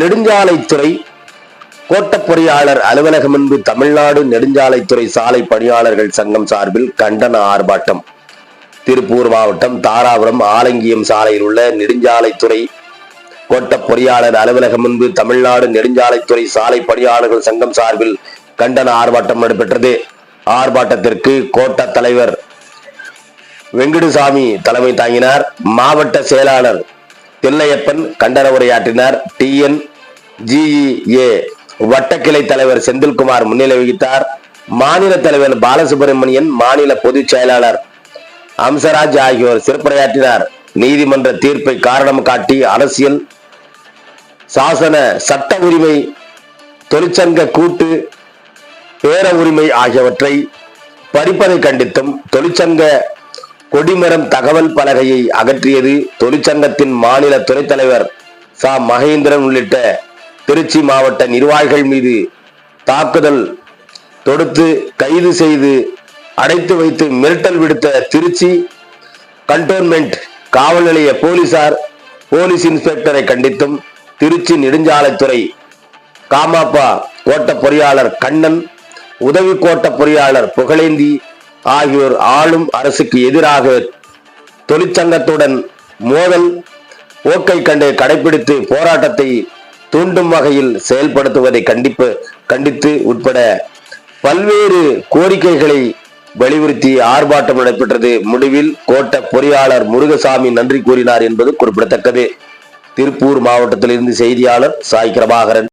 நெடுஞ்சாலைத்துறை கோட்ட பொறியாளர் அலுவலகம் முன்பு தமிழ்நாடு நெடுஞ்சாலைத்துறை சாலை பணியாளர்கள் சங்கம் சார்பில் கண்டன ஆர்ப்பாட்டம். திருப்பூர் மாவட்டம் தாராபுரம் ஆலங்கியம் சாலையில் உள்ள நெடுஞ்சாலைத்துறை கோட்ட பொறியாளர் அலுவலகம் முன்பு தமிழ்நாடு நெடுஞ்சாலைத்துறை சாலை பணியாளர்கள் சங்கம் சார்பில் கண்டன ஆர்ப்பாட்டம் நடைபெற்றது. ஆர்ப்பாட்டத்திற்கு கோட்ட தலைவர் வெங்கடுசாமி தலைமை தாங்கினார். மாவட்ட செயலாளர் தில்லையப்பன் கண்டன உரையாற்றினார். டி என் ஜிஇஏ வட்டக்கிளை தலைவர் செந்தில்குமார் முன்னிலை வகித்தார். மாநில தலைவர் பாலசுப்ரமணியன் மாநில பொதுச் செயலாளர் அம்சராஜ் ஆகியோர் சிறப்புரையாற்றினார். நீதிமன்ற தீர்ப்பை காரணம் காட்டி அரசியல் சாசன சட்ட உரிமை தொழிற்சங்க கூட்டு பேர உரிமை ஆகியவற்றை பறிப்பதை கண்டித்தும் தொழிற்சங்க கொடிமரம் தகவல் பலகையை அகற்றியது தொழிற்சங்கத்தின் மாநில துணைத் தலைவர் சா. மகேந்திரன் உள்ளிட்ட திருச்சி மாவட்ட நிர்வாகிகள் மீது தாக்குதல் தொடுத்து கைது செய்து அடைத்து வைத்து மிரட்டல் விடுத்த திருச்சி கண்டோன்மெண்ட் காவல் நிலைய போலீசார் போலீஸ் இன்ஸ்பெக்டரை கண்டித்தும் திருச்சி நெடுஞ்சாலைத்துறை காமாப்பா கோட்ட பொறியாளர் கண்ணன் உதவி கோட்ட பொறியாளர் புகழேந்தி ஆகியோர் ஆளும் அரசுக்கு எதிராக தொழிற்சங்கத்துடன் மோதல் போக்கை கண்டு கடைபிடித்து போராட்டத்தை தூண்டும் வகையில் செயல்படுத்துவதை கண்டிப்பு கண்டித்து உட்பட பல்வேறு கோரிக்கைகளை வலியுறுத்தி ஆர்ப்பாட்டம் நடைபெற்றது. முடிவில் கோட்ட பொறியாளர் முருகசாமி நன்றி கூறினார் என்பது குறிப்பிடத்தக்கது. திருப்பூர் மாவட்டத்திலிருந்து செய்தியாளர் சாய் கிரபாகரன்